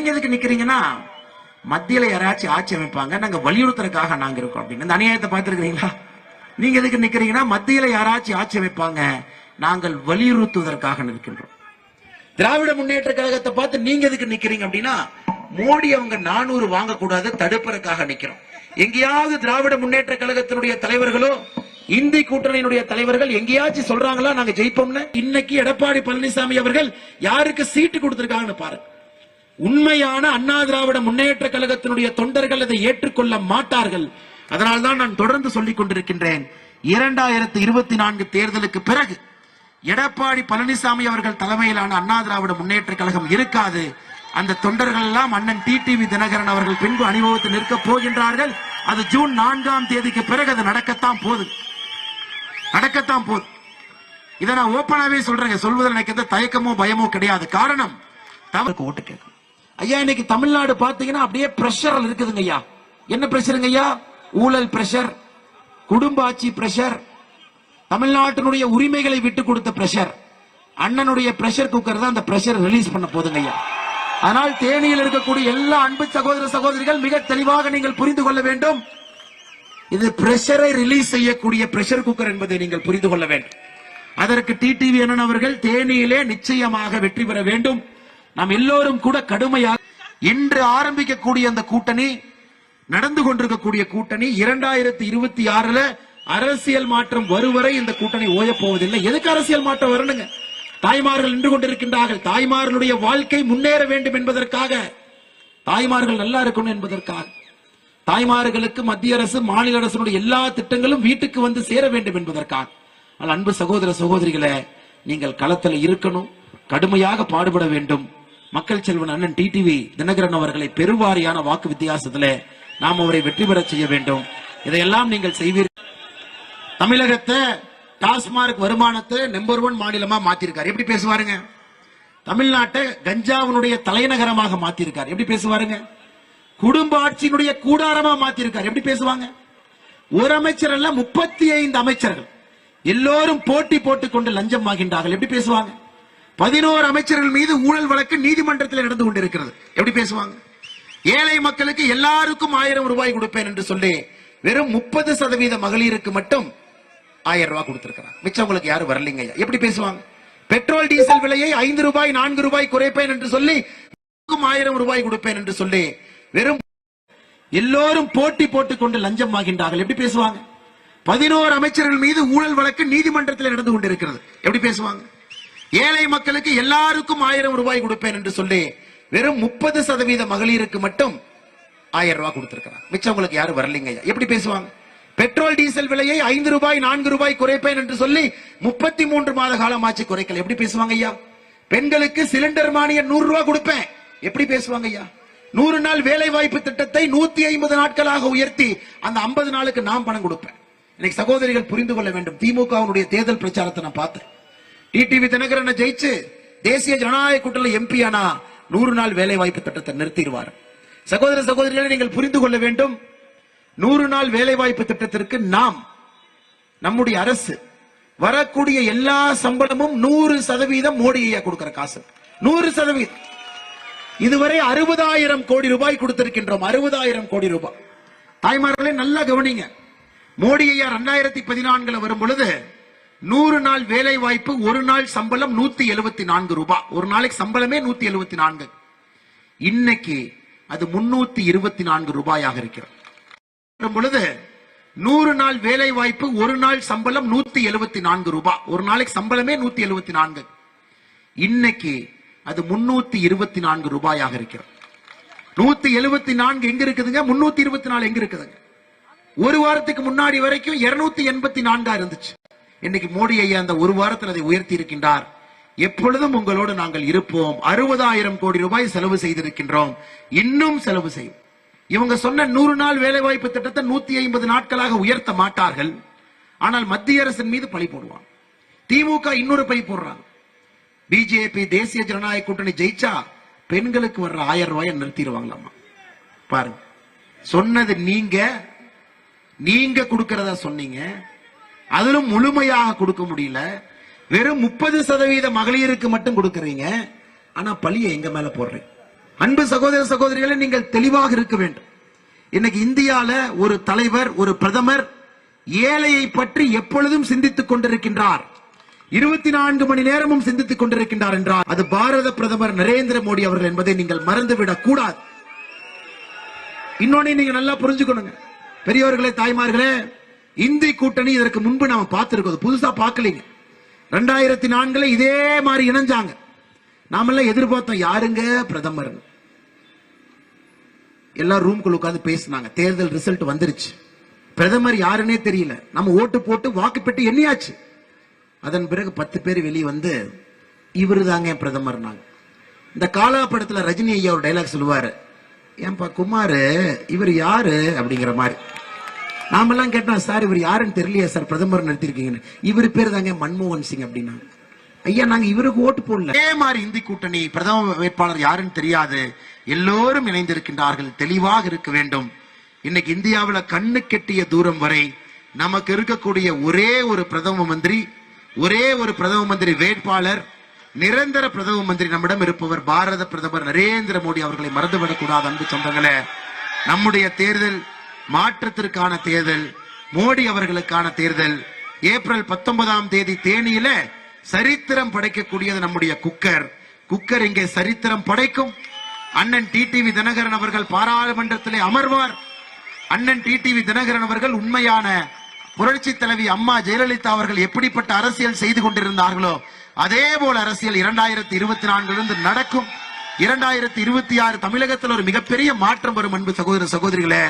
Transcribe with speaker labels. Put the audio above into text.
Speaker 1: நீங்க எதுக்கு நிக்கிறீங்கன்னா மத்தியில யாராச்சும் ஆட்சி அமைப்பாங்க நாங்க வலியுறுத்துறதுக்காக நாங்க இருக்கோம் அப்படின்னு. இந்த அநியாயத்தை பார்த்திருக்கீங்களா நீங்க எதுக்கு நிக்கிறீங்கன்னா மத்தியில யாராச்சும் ஆட்சி அமைப்பாங்க நாங்கள் வலியுறுத்துவதற்காக நிற்கின்றோம். திராவிட முன்னேற்ற கழகத்தை பார்த்து நீங்க எதுக்கு நிக்கிறீங்க அப்படின்னா மோடி அவங்க நானூறு வாங்கக்கூடாது தடுப்பதற்காக நிக்கிறோம். எங்கேயாவது திராவிட முன்னேற்ற கழகத்தினுடைய தலைவர்களோ இந்தி கூட்டணியினுடைய தலைவர்கள் எங்கேயாச்சும் சொல்றாங்களா நாங்க ஜெயிப்போம்னு? இன்னைக்கு எடப்பாடி பழனிசாமி அவர்கள் யாருக்கு சீட்டு கொடுத்திருக்காங்கன்னு பாருங்க. உண்மையான அண்ணா திராவிட முன்னேற்ற கழகத்தினுடைய தொண்டர்கள் அதை ஏற்றுக்கொள்ள மாட்டார்கள். அதனால்தான் நான் தொடர்ந்து சொல்லிக் கொண்டிருக்கின்றேன். இரண்டாயிரத்தி இருபத்தி நான்கு தேர்தலுக்கு பிறகு எடப்பாடி பழனிசாமி அவர்கள் தலைமையிலான அண்ணா திராவிட முன்னேற்ற கழகம் இருக்காது. அந்த தொண்டர்கள் எல்லாம் அண்ணன் டிடிவி தினகரன் அவர்கள் பின்பு அனுபவத்தில் நிற்க போகின்றார்கள். அது ஜூன் நான்காம் தேதிக்கு பிறகு அது நடக்கத்தான் போகுது. நடக்கத்தான் போகுது. இதை நான் ஓப்பனாவே சொல்றேங்க. சொல்வதில் எனக்கு எந்த தயக்கமோ பயமோ கிடையாது. காரணம் தவறுக்கு ஓட்டு கேட்கும் ஐயா இன்னைக்கு தமிழ்நாடு பாத்தீங்கன்னா அப்படியே பிரஷர் இருக்குதுங்க ஐயா. என்ன பிரஷருங்க ஐயா? ஊழல் பிரஷர் குடும்ப ஆட்சி பிரஷர் தமிழ்நாட்டினுடைய உரிமைகளை விட்டு கொடுத்த பிரஷர் அண்ணனுடைய பிரஷர் குக்கர் தான் அந்த பிரஷர் ரிலீஸ் பண்ண போதுங்க ஐயா. அதனால் தேனியில் இருக்கக்கூடிய எல்லா அன்பு சகோதர சகோதரிகள் மிக தெளிவாக நீங்கள் புரிந்து கொள்ள வேண்டும். இது பிரஷரை ரிலீஸ் செய்யக்கூடிய பிரஷர் குக்கர் என்பதை நீங்கள் புரிந்து கொள்ள வேண்டும். அதற்கு டிடிவி அண்ணன் அவர்கள் தேனியிலே நிச்சயமாக வெற்றி பெற வேண்டும். நாம் எல்லோரும் கூட கடுமையாக இன்று ஆரம்பிக்கக்கூடிய அந்த கூட்டணி நடந்து கொண்டிருக்கக்கூடிய கூட்டணி இரண்டாயிரத்தி இருபத்தி ஆறுல அரசியல் மாற்றம் வருவரை இந்த கூட்டணி ஓயப்போவதில்லை எதுக்கு அரசியல் மாற்றம் வரணுங்க? தாய்மார்கள் நின்று கொண்டிருக்கின்றார்கள். தாய்மார்களுடைய வாழ்க்கை முன்னேற வேண்டும் என்பதற்காக. தாய்மார்கள் நல்லா இருக்கணும் என்பதற்காக. தாய்மார்களுக்கு மத்திய அரசு மாநில அரசினுடைய எல்லா திட்டங்களும் வீட்டுக்கு வந்து சேர வேண்டும் என்பதற்காக. ஆனால் அன்பு சகோதர சகோதரிகளை நீங்கள் களத்தில் இருக்கணும் கடுமையாக பாடுபட வேண்டும். மக்கள் செல்வன் அண்ணன் டிடிவி தினகரன் அவர்களை பெருவாரியான வாக்கு வித்தியாசத்துல நாம் அவரை வெற்றி பெறச் செய்ய வேண்டும். இதையெல்லாம் நீங்கள் செய்வீர்கள் தமிழகத்தை டாஸ்மார்க் வருமானத்தை நம்பர் ஒன் மாநிலமா மாத்திருக்காரு. எப்படி பேசுவாருங்க? தமிழ்நாட்டை கஞ்சாவினுடைய தலைநகரமாக மாத்திருக்காரு. எப்படி பேசுவாருங்க? குடும்ப ஆட்சியினுடைய கூடாரமா மாத்திருக்காரு. எப்படி பேசுவாங்க? ஒரு அமைச்சர் அல்ல முப்பத்தி ஐந்து அமைச்சர்கள். எல்லோரும் போட்டி போட்டுக் கொண்டு லஞ்சம் வாங்கின்றார்கள். எப்படி பேசுவாங்க? பதினோரு அமைச்சர்கள் மீது ஊழல் வழக்கு நீதிமன்றத்தில் நடந்து கொண்டிருக்கிறது. எப்படி பேசுவாங்க? ஏழை மக்களுக்கு எல்லாருக்கும் ஆயிரம் ரூபாய் கொடுப்பேன் என்று சொல்லி வெறும் முப்பது சதவீத மகளிருக்கு மட்டும் ஆயிரம் ரூபாய் கொடுத்திருக்கிறார் மிச்சவங்களுக்கு யாரும் வரலீங்க எப்படி பேசுவாங்க? பெட்ரோல் டீசல் விலையை ஐந்து ரூபாய் நான்கு ரூபாய் குறைப்பேன் என்று சொல்லி ஆயிரம் ரூபாய் கொடுப்பேன் என்று சொல்லி வெறும் எல்லோரும் போட்டி போட்டுக் கொண்டு லஞ்சம் வாங்கின்றார்கள். எப்படி பேசுவாங்க? பதினோரு அமைச்சர்கள் மீது ஊழல் வழக்கு நீதிமன்றத்தில் நடந்து கொண்டிருக்கிறது. எப்படி பேசுவாங்க? ஏழை மக்களுக்கு எல்லாருக்கும் ஆயிரம் ரூபாய் கொடுப்பேன் என்று சொல்லி வெறும் முப்பது சதவீத மகளிருக்கு மட்டும் ஆயிரம் ரூபாய் கொடுத்திருக்கிறார் மிச்சவங்களுக்கு யாரும் வரலைங்க எப்படி பேசுவாங்க? பெட்ரோல் டீசல் விலையை ஐந்து ரூபாய் நான்கு ரூபாய் குறைப்பேன் என்று சொல்லி முப்பத்தி மூன்று மாத காலம் ஆச்சு குறைக்கல. எப்படி பேசுவாங்க ஐயா? பெண்களுக்கு சிலிண்டர் மானியம் நூறு ரூபாய் கொடுப்பேன். எப்படி பேசுவாங்க ஐயா? நூறு நாள் வேலை வாய்ப்பு திட்டத்தை நூத்தி ஐம்பது நாட்களாக உயர்த்தி அந்த ஐம்பது நாளுக்கு நான் பணம் கொடுப்பேன். இன்னைக்கு சகோதரிகள் புரிந்து கொள்ள வேண்டும். திமுகவுடைய தேர்தல் பிரச்சாரத்தை நான் பார்த்தேன் டிடிவி தினகரனை ஜெயிச்சு தேசிய ஜனநாயக கூட்டத்தில் எம்பி ஆனா நூறு நாள் வேலை வாய்ப்பு திட்டத்தை நிறுத்திடுவார். சகோதர சகோதரிகளை நீங்கள் புரிந்து கொள்ள வேண்டும். நூறு நாள் வேலை வாய்ப்பு திட்டத்திற்கு நாம் நம்முடைய அரசு வரக்கூடிய எல்லா சம்பளமும் நூறு சதவீதம் மோடி ஐயா கொடுக்கிற காசு. நூறு சதவீதம். இதுவரை அறுபதாயிரம் கோடி ரூபாய் கொடுத்திருக்கின்றோம். அறுபதாயிரம் கோடி ரூபாய். தாய்மார்களே நல்லா கவனிங்க. மோடி ஐயா ரெண்டாயிரத்தி பதினான்குல வரும் பொழுது நூறு நாள் வேலை வாய்ப்பு ஒரு நாள் சம்பளம் நூத்தி எழுபத்தி நான்கு ரூபாய் ஒரு நாளைக்கு சம்பளமே நூத்தி எழுபத்தி நான்கு. இன்னைக்கு அது முன்னூத்தி இருபத்தி நான்கு ரூபாயாக இருக்கிறது. பொழுது நூறு நாள் வேலை வாய்ப்பு ஒரு நாள் சம்பளம் நூத்தி எழுபத்தி நான்கு ரூபாய் ஒரு நாளைக்கு சம்பளமே நூத்தி எழுபத்தி நான்கு. இன்னைக்கு அது முன்னூத்தி இருபத்தி நான்கு ரூபாயாக இருக்கிறது. நூத்தி எழுபத்தி நான்கு எங்க இருக்குதுங்க? முன்னூத்தி இருபத்தி நாலு எங்க இருக்குதுங்க? ஒரு வாரத்துக்கு முன்னாடி வரைக்கும் இருநூத்தி எண்பத்தி நான்கா இருந்துச்சு. இன்னைக்கு மோடி ஐயா அந்த ஒரு வாரத்தில் அதை உயர்த்தி இருக்கின்றார். எப்பொழுதும் உங்களோடு நாங்கள் இருப்போம். அறுபதாயிரம் கோடி ரூபாய் செலவு செய்திருக்கின்றோம். இன்னும் செலவு செய்யும். இவங்க சொன்ன நூறு நாள் வேலைவாய்ப்பு திட்டத்தை நூத்தி ஐம்பது நாட்களாக உயர்த்த மாட்டார்கள். ஆனால் மத்திய அரசின் மீது பழி போடுவாங்க. திமுக இன்னொரு பழி போடுறாங்க. பிஜேபி தேசிய ஜனநாயக கூட்டணி ஜெயிச்சா பெண்களுக்கு வர்ற ஆயிரம் ரூபாயை நிறுத்திடுவாங்களாமா? பாருங்க. சொன்னது நீங்க நீங்க கொடுக்கறதா சொன்னீங்க. அதிலும் முழுமையாக கொடுக்க முடியல. வெறும் முப்பது சதவீத மகளிருக்கு மட்டும் கொடுக்கறீங்க. ஆனா பழிய எங்க மேல போடுறேன் அன்பு சகோதர சகோதரிகளை நீங்கள் தெளிவாக இருக்க வேண்டும். இன்னைக்கு இந்தியால ஒரு தலைவர் ஒரு பிரதமர் ஏழையை பற்றி எப்பொழுதும் சிந்தித்துக் கொண்டிருக்கின்றார். இருபத்தி நான்கு மணி நேரமும் சிந்தித்துக் கொண்டிருக்கின்றார் என்றார் அது பாரத பிரதமர் நரேந்திர மோடி அவர்கள் என்பதை நீங்கள் மறந்துவிடக் கூடாது. இன்னொன்னு நீங்க நல்லா புரிஞ்சுக்கணுங்க. பெரியவர்களே தாய்மார்களே இந்தி கூட்டணி இதற்கு முன்பு நாம பார்த்திருக்கோம். புதுசா பார்க்கலீங்க. ரெண்டாயிரத்தி நான்குல இதே மாதிரி இணைஞ்சாங்க. நாமெல்லாம் எதிர்பார்த்தோம் யாருங்க பிரதமர் எல்லாம் ரூம்குள்ள உட்கார்ந்து பேசினாங்க. தேர்தல் ரிசல்ட் வந்துருச்சு. பிரதமர் யாருன்னே தெரியல. நம்ம ஓட்டு போட்டு வாக்கு பெட்டு எண்ணியாச்சு. அதன் பிறகு பத்து பேர் வெளியே வந்து இவரு தாங்க பிரதமர் இந்த காலா படத்துல ரஜினி ஐயா ஒரு டைலாக் சொல்லுவாரு. ஏன்பா குமார் இவர் யாரு? அப்படிங்கிற மாதிரி. நாமெல்லாம் கேட்டோம் சார் இவர் யாருன்னு தெரியலையே சார் பிரதமர் நிறுத்திருக்கீங்கன்னு. இவர் பேர் தாங்க மன்மோகன் சிங் அப்படின்னா. ஐயா நாங்க இவருக்கு ஓட்டு போடல. அதே மாதிரி இந்தி கூட்டணி பிரதம வேட்பாளர் யாருன்னு தெரியாது. எல்லோரும் இணைந்திருக்கின்றார்கள். தெளிவாக இருக்க வேண்டும். இன்னைக்கு இந்தியாவுல கண்ணு கெட்டிய தூரம் வரை நமக்கு இருக்கக்கூடிய ஒரே ஒரு பிரதம மந்திரி ஒரே ஒரு பிரதம மந்திரி வேட்பாளர் நிரந்தர பிரதம மந்திரி நம்மிடம் இருப்பவர் பாரத பிரதமர் நரேந்திர மோடி அவர்களை மறந்துவிடக் கூடாது அன்பு சொந்தங்களே. நம்முடைய தேர்தல் மாற்றத்திற்கான தேர்தல் மோடி அவர்களுக்கான தேர்தல் ஏப்ரல் பத்தொன்பதாம் தேதி தேனியில சரித்திரம் படைக்கக்கூடியது நம்முடைய குக்கர். குக்கர் இங்கே சரித்திரம் படைக்கும். அண்ணன் டிடிவி தினகரன் அவர்கள் பாராளுமன்றத்திலே அமர்வார். அண்ணன் டிடிவி தினகரன் அவர்கள் உண்மையான புரட்சி தலைவி அம்மா ஜெயலலிதா அவர்கள் எப்படிப்பட்ட அரசியல் செய்து கொண்டிருந்தார்களோ அதே போல அரசியல் இரண்டாயிரத்தி இருபத்தி நான்கிலிருந்து நடக்கும். இரண்டாயிரத்தி இருபத்தி ஆறு தமிழகத்தில் ஒரு மிகப்பெரிய மாற்றம் வரும் அன்பு சகோதர சகோதரிகளே.